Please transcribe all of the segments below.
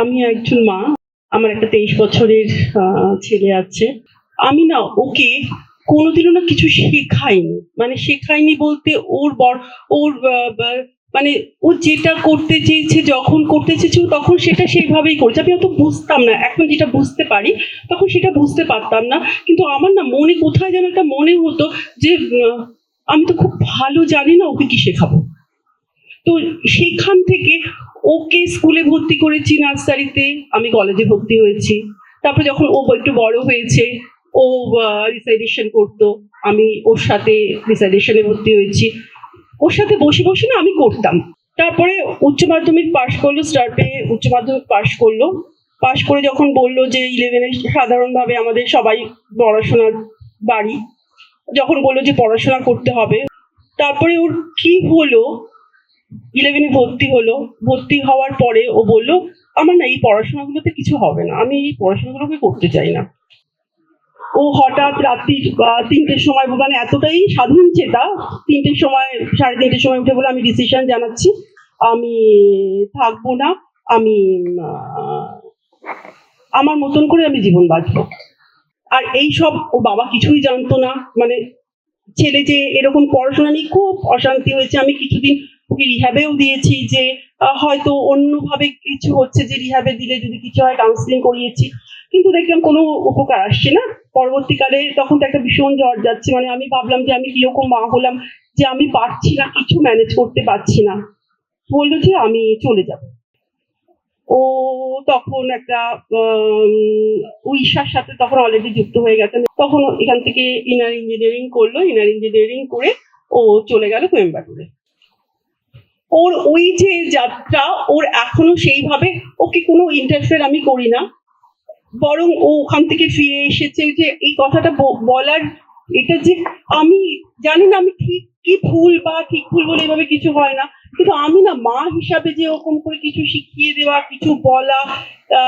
আমি একজন মা, আমার একটা তেইশ বছরের ছেলে আছে। আমি না ওকে কোনোদিনও না কিছু শেখাইনি। মানে শেখাইনি বলতে ওর বর, ওর মানে ও যেটা করতে চেয়েছে, যখন করতে চেয়েছে তখন সেটা সেইভাবেই করছে। আমি অত বুঝতাম না। এখন যেটা বুঝতে পারি, তখন সেটা বুঝতে পারতাম না। কিন্তু আমার না মনে, কোথায় যেন একটা মনে হতো যে আমি তো খুব ভালো জানি না ওকে কি শেখাবো। তো সেখান থেকে ওকে স্কুলে ভর্তি করেছি নার্সারিতে, আমি কলেজে ভর্তি হয়েছি। তারপর যখন ও একটু বড় হয়েছে, ও রিসাইডেশন করতো, আমি ওর সাথে রিসাইডেশনে ভর্তি হয়েছি। ওর সাথে বসে বসে না আমি করতাম। তারপরে উচ্চ মাধ্যমিক পাশ করল স্টার পেয়ে উচ্চ মাধ্যমিক পাশ করল। পাশ করে যখন বলল যে ইলেভেনে সাধারণভাবে আমাদের সবাই পড়াশোনার বাড়ি, যখন বলল যে পড়াশোনা করতে হবে। তারপরে ওর কি হলো ইলেভেনে ভর্তি হলো। ভর্তি হওয়ার পরে ও বলল, আমার না এই পড়াশোনাগুলোতে কিছু হবে না। আমি এই পড়াশোনাগুলোকে করতে চাই না। ও হঠাৎ রাত্রি তিনটের সময় মানে এতটাই স্বাধীন চেতা, তিনটের সময়, সাড়ে তিনটের সময় উঠে বলে আমি ডিসিশন জানাচ্ছি। আমি থাকব না। আমি আমার মতন করে আমি জীবন বাঁচবো। আর এই সব ও বাবা কিছুই জানতো না। মানে ছেলে যে এরকম পড়াশোনা নিয়ে খুব অশান্তি হয়েছে। আমি কিছুদিন রিহ্যাবেও দিয়েছি যে হয়তো অন্যভাবে কিছু হচ্ছে যে রিহ্যাবে দিলে যদি কিছু হয় কাউন্সিলিং করিয়েছি। কিন্তু দেখলাম কোনো উপকার আসছে না। পরবর্তীকালে তখন তো একটা ভীষণ জ্বর যাচ্ছে। মানে আমি ভাবলাম যে আমি কীরকম মা হলাম যে আমি পারছি না, কিছু ম্যানেজ করতে পারছি না। বলল যে আমি চলে যাব। ও তখন একটা উড়িষ্যার সাথে তখন অলরেডি যুক্ত হয়ে গেছে তখন এখান থেকে ইনার ইঞ্জিনিয়ারিং করল। ইনার ইঞ্জিনিয়ারিং করে ও চলে গেল কোয়েম্বাটুরে। ওর ওই যে যাত্রা ওর এখনও সেইভাবে ওকে কোনো ইন্টারফেয়ার আমি করি না। বরং ও ওখান থেকে ফিরে এসেছে যে এই কথাটা বলার এটা যে আমি জানি না আমি ঠিক কি ভুল বা ঠিক ভুল বলে এভাবে কিছু হয় না। কিন্তু আমি না মা হিসাবে যে ওরকম করে কিছু শিখিয়ে দেওয়া, কিছু বলা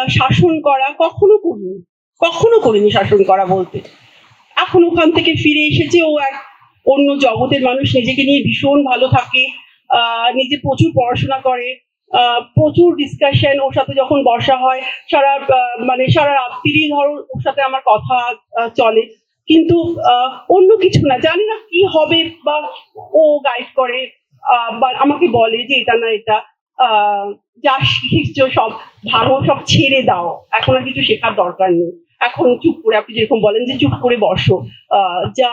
শাসন করা কখনো করিনি। কখনো করিনি শাসন করা বলতে। এখন ওখান থেকে ফিরে এসেছে ও এক অন্য জগতের মানুষ, নিজেকে নিয়ে ভীষণ ভালো থাকে। নিজে প্রচুর পড়াশোনা করে প্রচুর ডিসকাশন ওর সাথে যখন বসা হয়, সারা মানে সারা রাত্রি ধরো ওর সাথে আমার কথা চলে। কিন্তু অন্য কিছু না, জানি না কি হবে বা ও গাইড করে বা আমাকে বলে যে এটা না এটা যা শিখছো সব ভালো, সব ছেড়ে দাও। এখন আর কিছু শেখার দরকার নেই। এখন চুপ করে, আপনি যেরকম বলেন যে চুপ করে বসো যা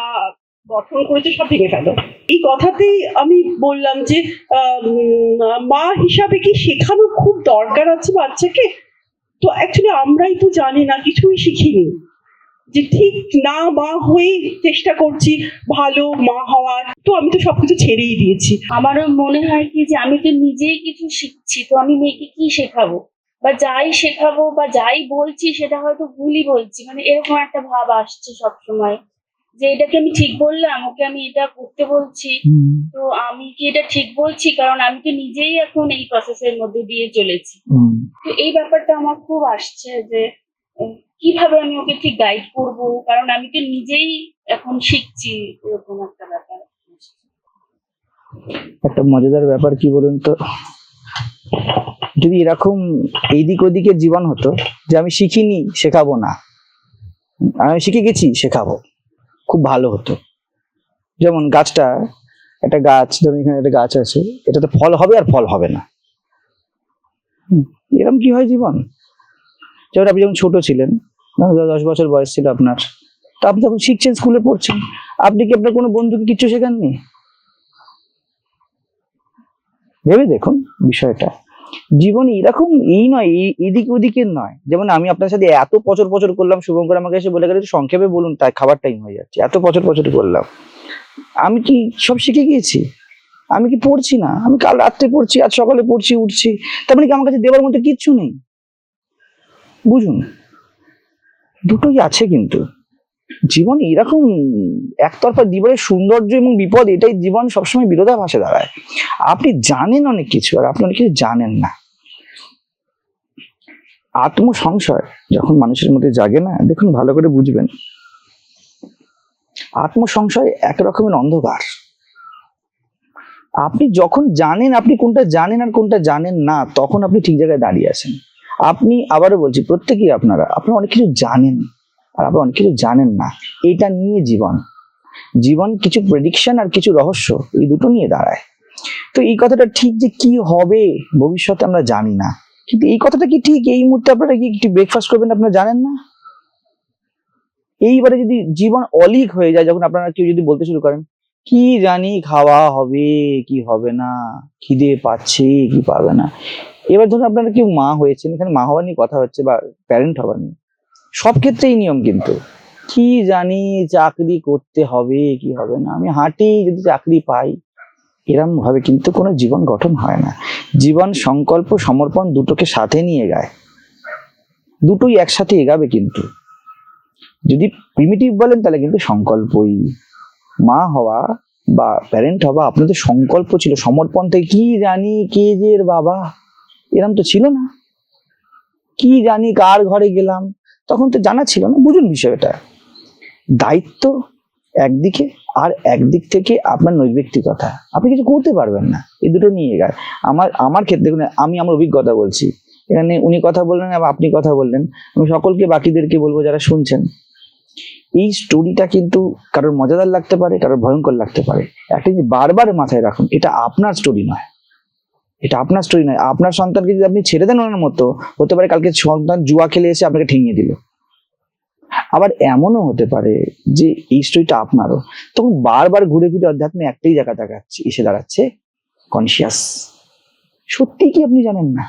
গঠন করেছে সব ভেঙে ফেলো। এই কথাতেই আমি বললাম যে মা হিসাবে কি শেখানো খুব দরকার আছে বাচ্চাকে? তো অ্যাকচুয়ালি আমরাই তো জানি না, কিছুই শিখিনি। যে ঠিক না মা হয়ে চেষ্টা করছি ভালো মা হওয়ার, তো আমি তো সবকিছু ছেড়েই দিয়েছি। আমারও মনে হয় কি যে আমি তো নিজেই কিছু শিখছি, তো আমি মেয়েকে কি শেখাবো? বা যাই শেখাবো বা যাই বলছি সেটা হয়তো ভুলই বলছি মানে এরকম একটা ভাব আসছে সব সময় যে এটাকে আমি ঠিক বললাম ওকে আমি এটা করতে বলছি। তো আমি কি এটা ঠিক বলছি? কারণ আমি তো নিজেই এখন এই প্রসেসের মধ্যে দিয়ে চলেছি। তো এই ব্যাপারটা আমার খুব আসছে যে কীভাবে আমি ওকে ঠিক গাইড করব? কারণ আমি তো নিজেই এখন শিখছি এরকম একটা ব্যাপার। একটা মজাদার ব্যাপার কি বলুন তো? যদি এরকম এইদিক ওদিকের জীবন হতো যে আমি শিখিনি শেখাবো না। আমি শিখে গেছি শেখাবো। খুব ভালো হতো। যেমন গাছটা, একটা গাছ, ধরুন এখানে একটা গাছ আছে, এটাতে ফল হবে আর ফল হবে না। এরকম কি হয় জীবন? যেমন আপনি যখন ছোট ছিলেন দশ বছর বয়স ছিল আপনার, তা আপনি যখন শিখছেন স্কুলে পড়ছেন, আপনি কি আপনার কোনো বন্ধুকে কিচ্ছু শেখাননি? ভেবে দেখুন বিষয়টা। জীবন এরকম এই নয় এদিক ওদিকের নয়। যেমন আমি আপনার সাথে এত পচর পচর করলাম, শুভঙ্কর আমাকে এসে বলে গেলে সংক্ষেপে বলুন তাই খাবার টাইম হয়ে যাচ্ছে। এত পচর পচর করলাম। আমি কি সব শিখে গিয়েছি? আমি কি পড়ছি না? আমি কাল রাত্রে পড়ছি, আজ সকালে পড়ছি, উঠছি। তার মানে কি আমার কাছে দেওয়ার মতো কিচ্ছু নেই? বুঝুন, দুটোই আছে কিন্তু। জীবন এরকম একতরফা জীবনের সৌন্দর্য এবং বিপদ, এটাই জীবন সবসময় বিরোধাভাসে দাঁড়ায়। আপনি জানেন অনেক কিছু, আর আপনি অনেক কিছু জানেন না। আত্মসংশয় যখন মানুষের মধ্যে জাগে না, দেখুন ভালো করে বুঝবেন। আত্মসংশয় এক রকমের অন্ধকার। আপনি যখন জানেন, আপনি কোনটা জানেন আর কোনটা জানেন না, তখন আপনি ঠিক জায়গায় দাঁড়িয়ে আছেন। আপনি আবারও বলছি, প্রত্যেকেই আপনারা আপনারা অনেক কিছু জানেন। আর আপনি অনেক কিছু জানেন না, এটা নিয়ে জীবন। জীবন কিছু প্রেডিকশন আর কিছু রহস্য, এই দুটো নিয়ে দাঁড়ায়। তো এই কথাটা ঠিক যে কি হবে, ভবিষ্যতে আমরা জানি না। কিন্তু এই কথাটা কি ঠিক? এই মুহূর্তে আপনারা কি একটু ব্রেকফাস্ট করবেন আপনারা জানেন না? এইবারে যদি জীবন অলিক হয়ে যায়, যখন আপনারা কেউ যদি বলতে শুরু করেন, কি জানি খাওয়া হবে, কি হবে না, খিদে পাচ্ছে, কি পাবে না? এবার ধরুন আপনারা কেউ মা হয়েছেন, এখানে মা হওয়া নিয়ে কথা হচ্ছে বা প্যারেন্ট হওয়া নিয়ে। সব ক্ষেত্রেই নিয়ম কিন্তু। কি জানি চাকরি করতে হবে, কি হবে না। আমি হাঁটি, যদি চাকরি পাই এরম ভাবে কিন্তু কোনো জীবন গঠন হয় না। জীবন, সংকল্প, সমর্পণ দুটোকে সাথে নিয়ে গায় দুটোই একসাথে এগাবে কিন্তু। যদি প্রিমিটিভ বলেন, তাহলে কিন্তু সংকল্পই। মা হওয়া বা প্যারেন্ট হওয়া আপনাদের সংকল্প ছিল। সমর্পণ থেকে কি জানি কে যে বাবা? এরম তো ছিল না। কি জানি কার ঘরে গেলাম? তখন তো জানা ছিল না, বুঝুন বিষয়টা। দায়িত্ব একদিকে আর একদিক থেকে আপনার নৈর্ব্যক্তিকতা। আপনি কিছু করতে পারবেন না, এই দুটো নিয়ে গেল আমার আমার ক্ষেত্রে আমি আমার অভিজ্ঞতা বলছি। এখানে উনি কথা বললেন আপনি কথা বললেন। আমি সকলকে, বাকিদেরকে বলব যারা শুনছেন, এই স্টোরিটা কিন্তু কারোর মজাদার লাগতে পারে, কারোর ভয়ঙ্কর লাগতে পারে। একটা জিনিস বারবার মাথায় রাখুন, এটা আপনার স্টোরি নয়। এটা আপনার স্টোরি নয়, আপনার সন্তানকে যদি আপনি ছেড়ে দেন ওনার মতো, হতে পারে কালকে সন্তান জুয়া খেলে এসে আপনাকে ঠেঙিয়ে দিল। আবার এমনও হতে পারে যে এই স্টোরিটা আপনারও। তখন বারবার ঘুরে ফিরে অধ্যাত্মে একটাই জায়গা দেখাচ্ছে, এসে দাঁড়াচ্ছে কনসিয়াস সত্যি কি আপনি জানেন না?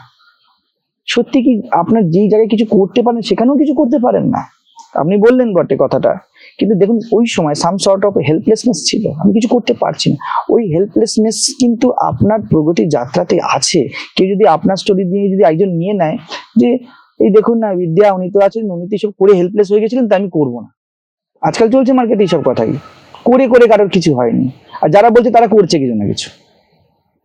সত্যি কি আপনার যেই জায়গায় কিছু করতে পারেন, সেখানেও কিছু করতে পারেন না? আপনি বললেন বটে কথাটা। কিন্তু দেখুন, ওই সময় সাম সর্ট অফ হেল্পলেসনেস ছিল। আমি কিছু করতে পারছি না। ওই হেল্পলেসনেস কিন্তু আপনার প্রগতি যাত্রাতে আছে। কেউ যদি আপনার স্টোরি দিয়ে যদি একজন নিয়ে নেয় যে, এই দেখুন না, বিদ্যা, উনি তো আছেন, উনি তো সব করে হেল্পলেস হয়ে গেছিলেন তাই আমি করব না। আজকাল চলছে মার্কেটে এইসব কথাই। করে করে কারোর কিছু হয়নি। আর যারা বলছে তারা করছে কিছু না কিছু।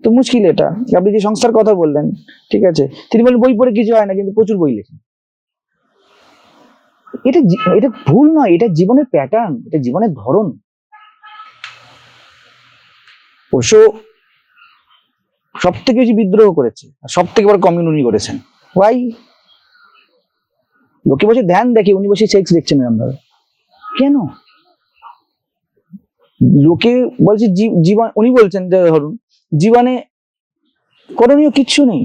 তো মুশকিল এটা। আপনি যে সংস্থার কথা বললেন, ঠিক আছে, তিনি বলেন বই পড়ে কিছু হয় না, কিন্তু প্রচুর বই লেখেন। এটা এটা ভুল নয়, এটা জীবনের প্যাটার্ন এটা জীবনের ধরন। অবশ্য সব থেকে বেশি বিদ্রোহ করেছে সব থেকে বড় কমিউন উনি করেছেন। ওয়াই লোকে বসে ধ্যান দেখে। উনি বসে সেক্স দেখছেন এরকম ভাবে। কেন? লোকে বলছে জীবন উনি বলছেন, যে ধরুন, জীবনে করণীয় কিচ্ছু নেই।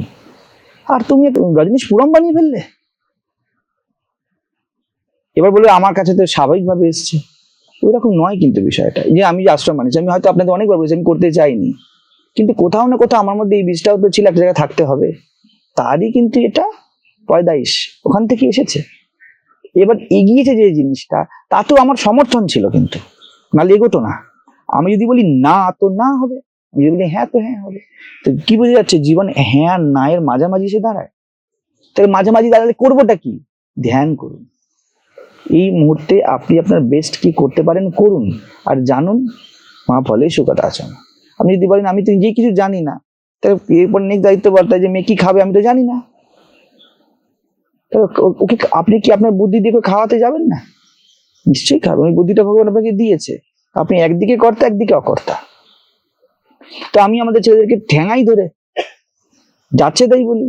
আর তুমি রজনীশ পুরম বানিয়ে ফেললে? এবার বলবে, আমার কাছে তো স্বাভাবিকভাবে এসছে। ওই রকম নয় কিন্তু বিষয়টা। যে আমি আশ্রম মানিছি, আমি হয়তো আপনাদের অনেকবার বলেছি, আমি করতে চাইনি। কিন্তু কোথাও না কোথাও আমার মধ্যে এই বীজটাও তো ছিল, একটা জায়গায় থাকতে হবে। তারই কিন্তু এটা পয়দাইশ। ওখান থেকে এসেছে। এবার এগিয়েছে যে জিনিসটা তা তো আমার সমর্থন ছিল কিন্তু। নাহলে এগোতো না। আমি যদি বলি, না, তো না হবে। আমি যদি বলি হ্যাঁ তো হ্যাঁ হবে। তো কি বোঝা যাচ্ছে, জীবন হ্যাঁ আর না এর মাঝামাঝি এসে দাঁড়ায়? তাহলে মাঝামাঝি দাঁড়ালে করবোটা কি? ধ্যান করুন। এই মুহূর্তে আপনি আপনার বেস্ট কি করতে পারেন করুন। আর জানুন, মা ফলে সুখতা আছেন আপনি যদি বলেন, আমি তো নিজেই কিছু জানি না। তাহলে এরপর নেক্সট দায়িত্ব বর্তায় যে মেয়ে কি খাবে, আমি তো জানি না। ওকে আপনি কি আপনার বুদ্ধি দিয়ে খাওয়াতে যাবেন না? নিশ্চয়ই খাবেন ওই বুদ্ধিটা ভগবান আপনাকে দিয়েছে। আপনি একদিকে কর্তা, একদিকে অকর্তা। তো আমি আমাদের ছেলেদেরকে ঠ্যাঙাই ধরে যাচ্ছে তাই বলি।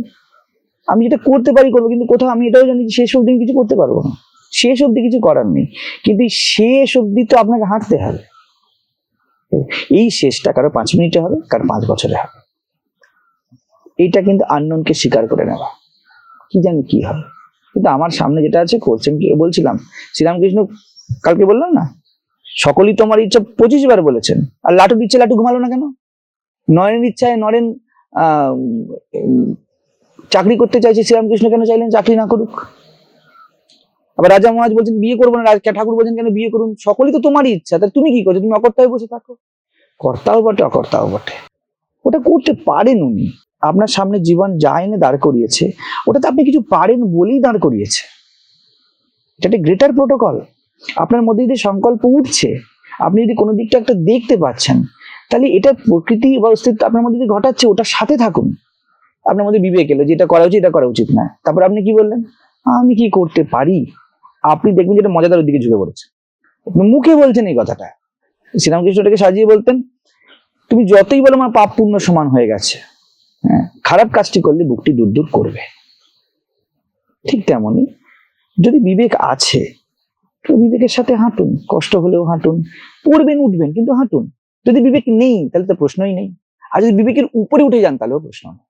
আমি যেটা করতে পারি করব, কিন্তু কোথাও আমি এটাও জানি শেষ আমি কিছু করতে পারব না। শেষ অবধি কিছু করার নেই। কিন্তু শেষ অবধি তো আপনাকে হাঁটতে হবে। এই শেষটা কারও পাঁচ মিনিটে হবে, কারও পাঁচ বছরে হবে। এটা কিন্তু আননোনকে স্বীকার করে নেওয়া। কি জানি কি হবে। কিন্তু আমার সামনে যেটা আছে করছে আমি কি, বলছিলাম, শ্রীরামকৃষ্ণ কালকে বললাম না? সকলেই তোমার ইচ্ছা, পঁচিশ বার বলেছেন। আর লাটুর ইচ্ছে লাটু ঘুমালো না কেন? নয়নের ইচ্ছায় নরেন চাকরি করতে চাইছে শ্রীরামকৃষ্ণ কেন চাইলেন? চাকরি না করুক। আবার রাজা মহারাজ বলছেন, বিয়ে করব না ঠাকুর বলছেন কেন বিয়ে করুন? সকলেই তো তোমারই ইচ্ছা। তা তুমি কি করছ? তুমি অকর্তা হয়ে বসে থাকো। কর্তাও বটে, অকর্তাও বটে। ওটা করতে পারেন উনি। আপনার সামনে জীবন যা এনে দাঁড় করিয়েছে, ওটাতে আপনি কিছু পারেন বলেই দাঁড় করিয়েছে। এটা একটা গ্রেটার প্রোটোকল। আপনার মধ্যে যদি সংকল্প উঠছে, আপনি যদি কোনো দিকটা একটা দেখতে পাচ্ছেন, তাহলে এটা প্রকৃতি বা অস্তিত্ব আপনার মধ্যে যদি ঘটাচ্ছে, ওটার সাথে থাকুন। আপনার মধ্যে বিবেক এলো যে এটা করা উচিত, এটা করা উচিত না। তারপর আপনি কি বললেন? আমি কি করতে পারি? আপনি দেখবেন যেটা মজাদার দিকে ঝুঁকে পড়েছে। মুখে বলছেন এই কথাটা। শ্রীরামকৃষ্ণটাকে সাজিয়ে বলতেন, তুমি যতই বলো আমার পাপ পূর্ণ সমান হয়ে গেছে। হ্যাঁ খারাপ কাজটি করলে বুকটি দূর দূর করবে। ঠিক তেমনই, যদি বিবেক আছে, তো বিবেকের সাথে হাঁটুন, কষ্ট হলেও হাঁটুন, পড়বেন, উঠবেন, কিন্তু হাঁটুন। যদি বিবেক নেই, তাহলে তো প্রশ্নই নেই। আর যদি বিবেকের উপরে উঠে যান, তাহলেও প্রশ্ন নেই।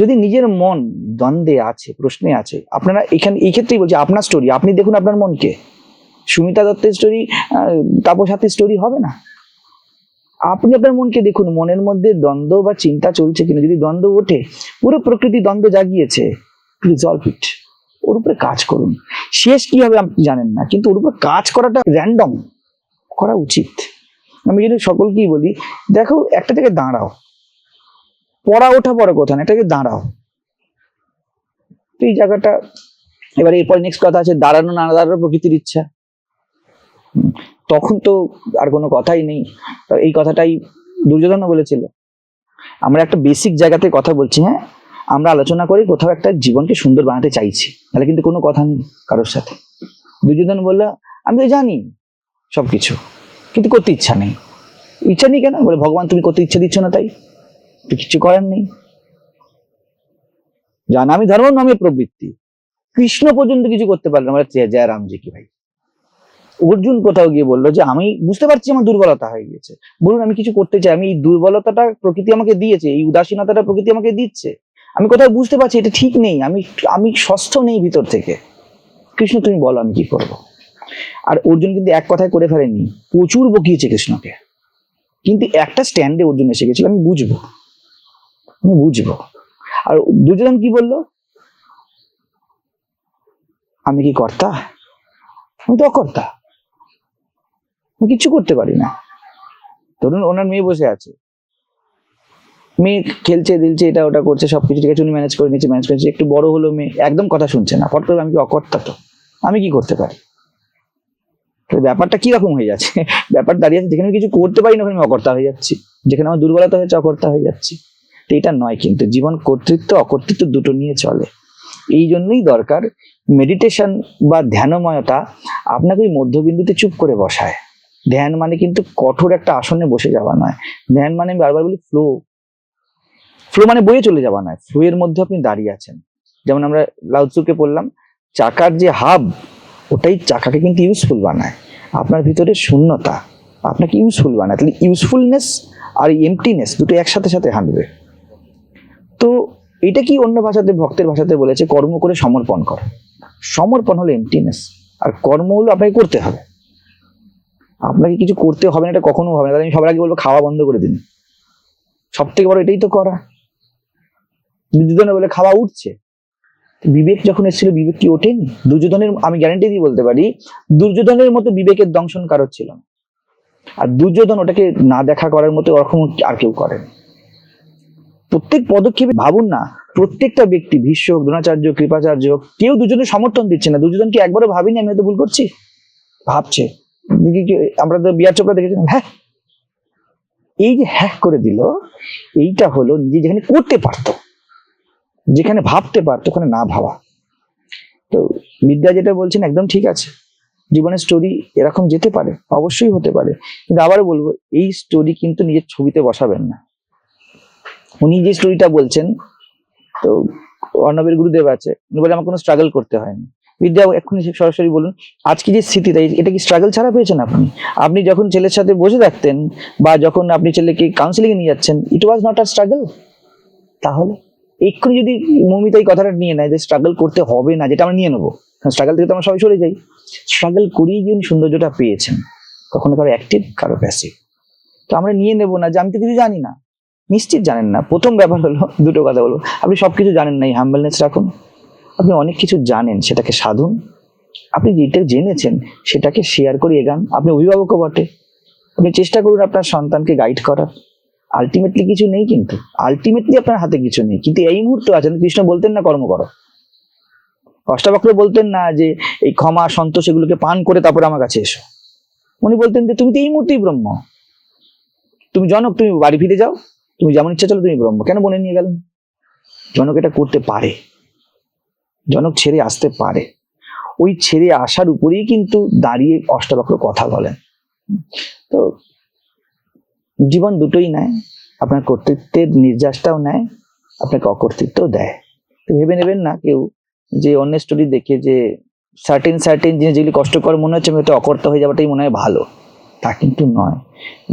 যদি নিজের মন দ্বন্দ্বে আছে, প্রশ্নে আছে, আপনারা এখানে, এই ক্ষেত্রেই বলছি, আপনার স্টোরি আপনি দেখুন আপনার মনকে। সুমিতা দত্তের স্টোরি তাপস হাতের স্টোরি হবে না? আপনি আপনার মনকে দেখুন, মনের মধ্যে দ্বন্দ্ব বা চিন্তা চলছে কিনা, যদি দ্বন্দ্ব ওঠে, পুরো প্রকৃতি দ্বন্দ্ব জাগিয়েছে রিজলভ ইট ওর উপরে কাজ করুন। শেষ কি হবে আপনি জানেন না, কিন্তু ওর উপরে কাজ করাটা র্যান্ডম করা উচিত। আমি যদি সকলকেই বলি, দেখো, একটা থেকে দাঁড়াও। পড়া ওঠা বড় কথা না এটাকে দাঁড়াও। এই জায়গাটা, এবার এরপর নেক্সট কথা আছে, দাঁড়ানো না দাঁড়ানো প্রকৃতির ইচ্ছা। তখন তো আর কোনো কথাই নেই। এই কথাটাই দুর্যোধন বলেছিল। আমরা একটা বেসিক জায়গাতে কথা বলছি হ্যাঁ? আমরা আলোচনা করি কোথাও একটা জীবনকে সুন্দর বানাতে চাইছি। তাহলে কিন্তু কোনো কথা নেই কারোর সাথে। দুর্যোধন বলল, আমি তো জানি সবকিছু, কিন্তু করতে ইচ্ছা নেই। ইচ্ছা নেই কেন? বলে, ভগবান, তুমি করতে ইচ্ছা দিচ্ছ না তাই? কিছু করার নেই। জান, আমি ধর্ম নামে প্রবৃত্তি। কৃষ্ণ পর্যন্ত কিছু করতে পারলাম জয় রামজি কি ভাই? অর্জুন কোথাও গিয়ে বলল যে, আমি বুঝতে পারছি আমার দুর্বলতা হয়ে গিয়েছে। বলুন, আমি কিছু করতে চাই। আমি এই দুর্বলতাটা প্রকৃতি আমাকে দিয়েছে, এই উদাসীনতাটা প্রকৃতি আমাকে দিচ্ছে। আমি কোথাও বুঝতে পারছি, এটা ঠিক নেই। আমি আমি ষষ্ঠ নেই ভিতর থেকে। কৃষ্ণ, তুমি বলো, আমি কি করব? আর অর্জুন কিন্তু এক কথায় করে ফেলেনি। প্রচুর বকিয়েছে কৃষ্ণকে। কিন্তু একটা স্ট্যান্ডে অর্জুন এসে গেছিল, আমি বুঝব। আমি বুঝব। আর দুর্যোধন কি বলল? আমি কি কর্তা? আমি তো অকর্তা। আমি কিচ্ছু করতে পারি না। ধরুন ওনার মেয়ে বসে আছে। মেয়ে খেলছে, দিলছে, এটা ওটা করছে, সবকিছু ঠিক আছে, উনি ম্যানেজ করে নিচ্ছে ম্যানেজ করেছে একটু বড় হলো মেয়ে, একদম কথা শুনছে না। ফট করে আমি কি অকর্তা তো? আমি কি করতে পারি? ব্যাপারটা কীরকম হয়ে যাচ্ছে? ব্যাপার দাঁড়িয়ে আছে, যেখানে কিছু করতে পারি না, ওখানে আমি অকর্তা হয়ে যাচ্ছি। যেখানে আমার দুর্বলতা হয়েছে, অকর্তা হয়ে যাচ্ছি। তো এটা নয় কিন্তু, জীবন কর্তৃত্ব, অকর্তৃত্ব দুটো নিয়ে চলে। এই জন্যই দরকার মেডিটেশন বা ধ্যানময়তা আপনাকে ওই মধ্যবিন্দুতে চুপ করে বসায়। ধ্যান মানে কিন্তু কঠোর একটা আসনে বসে যাওয়া নয়। ধ্যান মানে আমি বারবার বলি ফ্লো ফ্লো মানে বয়ে চলে যাওয়া নয়। ফ্লো এর মধ্যে আপনি দাঁড়িয়ে আছেন। যেমন আমরা লাউৎসুকে পড়লাম চাকার যে হাব, ওটাই চাকাকে কিন্তু ইউজফুল বানায়। আপনার ভিতরে শূন্যতা, আপনাকে ইউজফুল বানায়। তাহলে ইউজফুলনেস আর এমটিনেস দুটো একসাথে সাথে হাঁটবে। তো এটা কি অন্য ভাষাতে, ভক্তের ভাষাতে বলেছে, কর্ম করে সমর্পণ কর। সমর্পণ হলো এমটিনেস আর কর্ম হলো আপনাকে করতে হবে। আপনাকে কিছু করতে হবে না, এটা কখনো হবে না। আমি সবার আগে বলব, খাওয়া বন্ধ করে দিন। সব থেকে বড় এটাই তো করা। দুর্যোধনে বলে, খাওয়া উঠছে। বিবেক যখন এসেছিল, বিবেক কি ওঠেনি? দুর্যোধনের, আমি গ্যারান্টি দিয়ে বলতে পারি, দুর্যোধনের মতো বিবেকের দংশন কারোর ছিল না। আর দুর্যোধন ওটাকে না দেখা করার মতো ওরকম আর কেউ করেন। প্রত্যেক পদক্ষেপে ভাবুন না, প্রত্যেকটা ব্যক্তি ভীষ্ম হোক দ্রোণাচার্য, কৃপাচার্য হোক কেউ দুজনের সমর্থন দিচ্ছে না দুজন কি একবারও ভাবিনি আমি হয়তো ভুল করছি? ভাবছে। আমরা তো বিয়ার চোপড়া দেখেছিলাম হ্যাঁ? এই যে হ্যাক করে দিল, এইটা হলো নিজে যেখানে করতে পারতো, যেখানে ভাবতে পারতো, ওখানে না ভাবা। তো বিদ্যা যেটা বলছেন একদম ঠিক আছে, জীবনের স্টোরি এরকম যেতে পারে, অবশ্যই হতে পারে। কিন্তু আবারও বলব, এই স্টোরি কিন্তু নিজের ছবিতে বসাবেন না। উনি যে স্টোরিটা বলছেন, তো অর্ণবের গুরুদেব আছে, উনি বলে আমার কোনো স্ট্রাগল করতে হয়নি। বিদ্যা, এক্ষুনি সরাসরি বলুন আজকে যে তাই এটা কি স্ট্রাগল ছাড়া পেয়েছেন আপনি? আপনি যখন ছেলের সাথে বসে থাকতেন বা যখন আপনি ছেলেকে কাউন্সিলিং নিয়ে যাচ্ছেন ইট ওয়াজ নট আ স্ট্রাগল তাহলে এক্ষুনি যদি মমিতা এই কথাটা নিয়ে নেয় যে স্ট্রাগল করতে হবে না, যেটা আমরা নিয়ে নেব স্ট্রাগল থেকে তো আমরা সবাই সরে যাই। স্ট্রাগল করেই উনি সৌন্দর্যটা পেয়েছেন কখনো কারও অ্যাক্টিভ কারও প্যাসিভ তো আমরা নিয়ে নেব না, যে আমি তো কিছু জানি না। নিশ্চিত জানেন না। প্রথম ব্যাপার হলো, দুটো কথা বলব। আপনি সবকিছু জানেন না, এই হাম্বলনেস রাখুন। আপনি অনেক কিছু জানেন, সেটাকে সাধুন। আপনি যেটা জেনেছেন, সেটাকে শেয়ার করে এগান। আপনি অভিভাবকও বটে। আপনি চেষ্টা করুন আপনার সন্তানকে গাইড করার। আলটিমেটলি কিছু নেই কিন্তু। আলটিমেটলি আপনার হাতে কিছু নেই। কিন্তু এই মুহূর্তে আছেন। কৃষ্ণ বলতেন না, কর্ম করো। অষ্টাবক্র বলতেন না যে, এই ক্ষমা, সন্তোষ এগুলোকে পান করে তারপরে আমার কাছে এসো। উনি বলতেন যে, তুমি তো এই মুহূর্তেই ব্রহ্ম। তুমি জনক, তুমি বাড়ি ফিরে যাও। তুমি যেমন ইচ্ছা চলো তুমি ব্রহ্ম। কেন বনে নিয়ে গেলেন জনক এটা করতে পারে। জনক ছেড়ে আসতে পারে। ওই ছেড়ে আসার উপরেই কিন্তু দাঁড়িয়ে অষ্টাবক্র কথা বলেন। তো জীবন দুটোই নেয়। আপনার কর্তৃত্বের নির্যাসটাও নেয়, আপনাকে অকর্তৃত্বও দেয়। ভেবে নেবেন না কেউ যে অন্য স্টোরি দেখে যে সার্টেন সার্টেন জিনিস যেগুলি কষ্টকর মনে হচ্ছে আমি অকর্তা হয়ে যাওয়াটাই মনে হয় ভালো। তা কিন্তু নয়।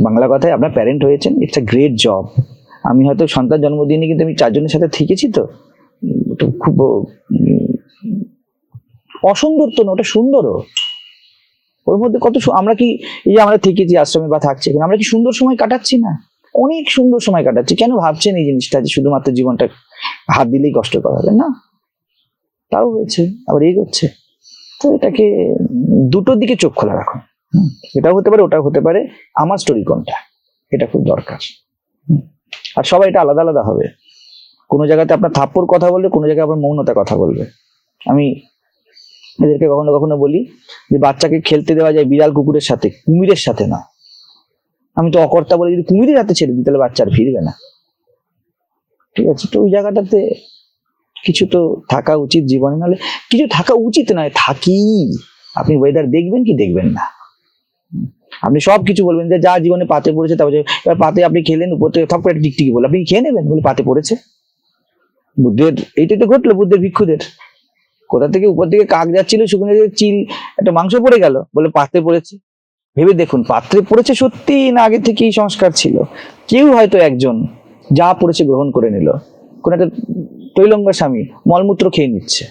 বাংলা কথায় আপনার প্যারেন্ট হয়েছেন ইটস আ গ্রেট জব আমি হয়তো সন্তান জন্মদিনে কিন্তু আমি চারজনের সাথে থেকেছি তো। খুব অসুন্দর তো না ওটা সুন্দরও। ওর মধ্যে কত আমরা কি এই যে আমরা থেকেছি আশ্রমে বা থাকছি এখানে, আমরা কি সুন্দর সময় কাটাচ্ছি না? অনেক সুন্দর সময় কাটাচ্ছি। কেন ভাবছেন এই জিনিসটা যে শুধুমাত্র জীবনটা হাত দিলেই কষ্ট করা হবে? না। তাও হয়েছে আবার এগোচ্ছে। তো এটাকে দুটোর দিকে চোখ খোলা হুম, এটাও হতে পারে ওটাও হতে পারে। আমার স্টোরি কোনটা? এটা খুব দরকার। আর সবাই এটা আলাদা আলাদা হবে। কোনো জায়গাতে আপনার থাপ্পর কথা বলবে কোনো জায়গায় আবার মৌনতা কথা বলবে। আমি এদেরকে কখনো কখনো বলি যে, বাচ্চাকে খেলতে দেওয়া যায় বিড়াল কুকুরের সাথে, কুমিরের সাথে না। আমি তো অকর্তা বলে যদি কুমিরের হাতে ছেড়ে দিই, তাহলে বাচ্চা আর ফিরবে না। ঠিক আছে? তো ওই জায়গাটাতে কিছু তো থাকা উচিত জীবনে। নাহলে কিছু থাকা উচিত নয়, থাকি। আপনি ওয়েদার দেখবেন কি দেখবেন না। আপনি সব কিছু বলবেন যে যা জীবনে পাতে পড়েছে তারপরে এবার পাতে আপনি খেলেন, উপর থেকে থপ করে টিকটিকি বলে আপনি খেয়ে নেবেন বলে পাতে পড়েছে? বুদ্ধের এইটাই তো ঘটলো বুদ্ধের ভিক্ষুদের। কোথা থেকে উপর থেকে কাক যাচ্ছিল শুকনো চিল, একটা মাংস পড়ে গেল বলে পাত্রে পড়েছে। ভেবে দেখুন পাত্রে পড়েছে সত্যি না আগে থেকেই সংস্কার ছিল? কেউ হয়তো একজন যা পড়েছে গ্রহণ করে নিল। কোন একটা তৈলঙ্গা স্বামী মলমূত্র খেয়ে নিচ্ছে।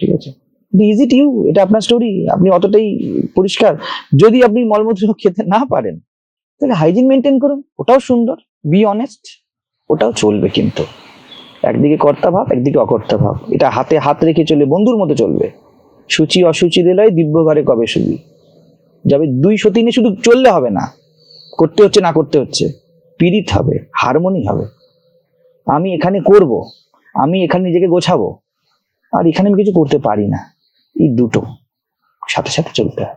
ঠিক আছে? ইজ ইট ইউ এটা আপনার স্টোরি আপনি অতটাই পরিষ্কার। যদি আপনি মলমূত্র খেতে না পারেন, তাহলে হাইজিন মেনটেন করুন। ওটাও সুন্দর। বি অনেস্ট ওটাও চলবে কিন্তু। একদিকে কর্তা ভাব, একদিকে অকর্তা ভাব। এটা হাতে হাত রেখে চলে বন্ধুর মতো চলবে। সূচি অসুচি দিলয় দিব্য ঘরে কবে শুবি? যাবে দুই সতীনে শুধু চললে হবে না। করতে হচ্ছে, না করতে হচ্ছে। পীড়িত হবে হারমোনি হবে। আমি এখানে করব। আমি এখানে নিজেকে গোছাবো। আর এখানে আমি কিছু করতে পারি না। এই দুটো সাথে সাথে চলতে হয়?